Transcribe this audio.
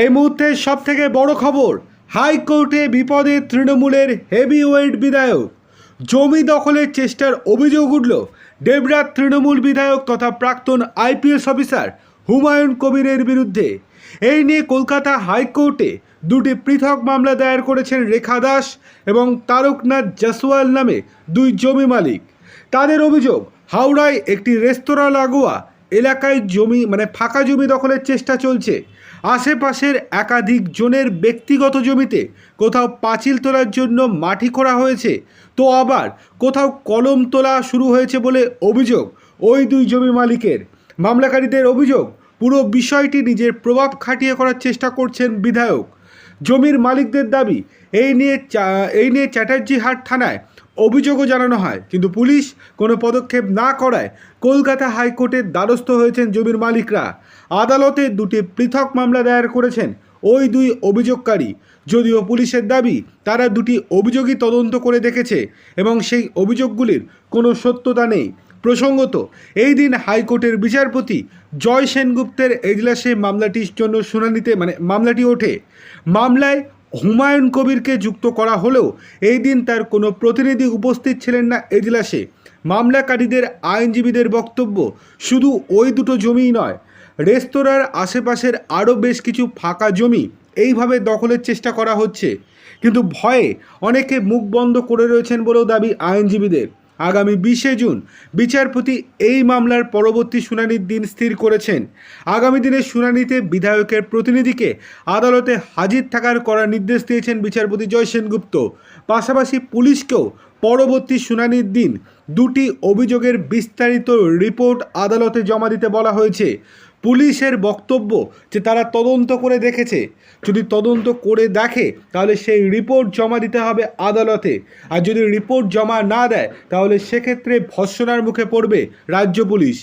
এই মুহূর্তে সব থেকে বড় খবর, হাইকোর্টে বিপদে তৃণমূলের হেভিওয়েট বিধায়ক। জমি দখলের চেষ্টার অভিযোগ উঠল। দেবরাত তৃণমূল বিধায়ক তথা প্রাক্তন আইপিএস অফিসার হুমায়ুন কবিরের বিরুদ্ধে। এই নিয়ে কলকাতা হাইকোর্টে দুটি পৃথক মামলা দায়ের করেছেন রেখা দাস এবং তারকনাথ জাসওয়াল নামে দুই জমি মালিক। তাদের অভিযোগ, হাওড়ায় একটি রেস্তোরাঁ লাগোয়া এলাকায় জমি মানে ফাঁকা জমি দখলের চেষ্টা চলছে। আশেপাশের একাধিক জনের ব্যক্তিগত জমিতে কোথাও পাঁচিল তোলার জন্য মাটি খোঁড়া হয়েছে। তো আবার কোথাও কলম তোলা শুরু হয়েছে বলে অভিযোগ ওই দুই জমি মালিকের। মামলাকারীদের অভিযোগ, পুরো বিষয়টি নিজের প্রভাব খাটিয়ে করার চেষ্টা করছেন বিধায়ক। জমির মালিকদের দাবি, এই নিয়ে এই নিয়ে চ্যাটার্জি হাট থানায় অভিযোগও জানানো হয়। কিন্তু পুলিশ কোনো পদক্ষেপ না করায় কলকাতা হাইকোর্টের দ্বারস্থ হয়েছেন জমির মালিকরা। আদালতে দুটি পৃথক মামলা দায়ের করেছেন ওই দুই অভিযোগকারী। যদিও পুলিশের দাবি, তারা দুটি অভিযোগই তদন্ত করে দেখেছে এবং সেই অভিযোগগুলির কোনো সত্যতা নেই। প্রসঙ্গত, এই দিন হাইকোর্টের বিচারপতি জয় সেনগুপ্তের এজলাসে মামলাটির জন্য শুনানিতে মানে মামলাটি ওঠে। মামলায় হুমায়ুন কবিরকে যুক্ত করা হলেও এই দিন তার কোনো প্রতিনিধি উপস্থিত ছিলেন না এজলাসে। মামলাকারীদের আইনজীবীদের বক্তব্য শুধু ওই দুটো জমিই নয়, রেস্তোরাঁর আশেপাশের আরও বেশ কিছু ফাঁকা জমি এইভাবে দখলের চেষ্টা করা হচ্ছে। কিন্তু ভয়ে অনেকে মুখ বন্ধ করে রয়েছেন বলেও দাবি আইনজীবীদের। আগামী বিশে জুন বিচারপতি এই মামলার পরবর্তী শুনানির দিন স্থির করেছেন। আগামী দিনের শুনানিতে বিধায়কের প্রতিনিধিকে আদালতে হাজির থাকার করার নির্দেশ দিয়েছেন বিচারপতি জয় সেনগুপ্ত। পাশাপাশি পুলিশকেও পরবর্তী শুনানির দিন দুটি অভিযোগের বিস্তারিত রিপোর্ট আদালতে জমা দিতে বলা হয়েছে। পুলিশের বক্তব্য যে তারা তদন্ত করে দেখেছে। যদি তদন্ত করে দেখে, তাহলে সেই রিপোর্ট জমা দিতে হবে আদালতে। আর যদি রিপোর্ট জমা না দেয়, তাহলে সেক্ষেত্রে ভৎসনার মুখে পড়বে রাজ্য পুলিশ।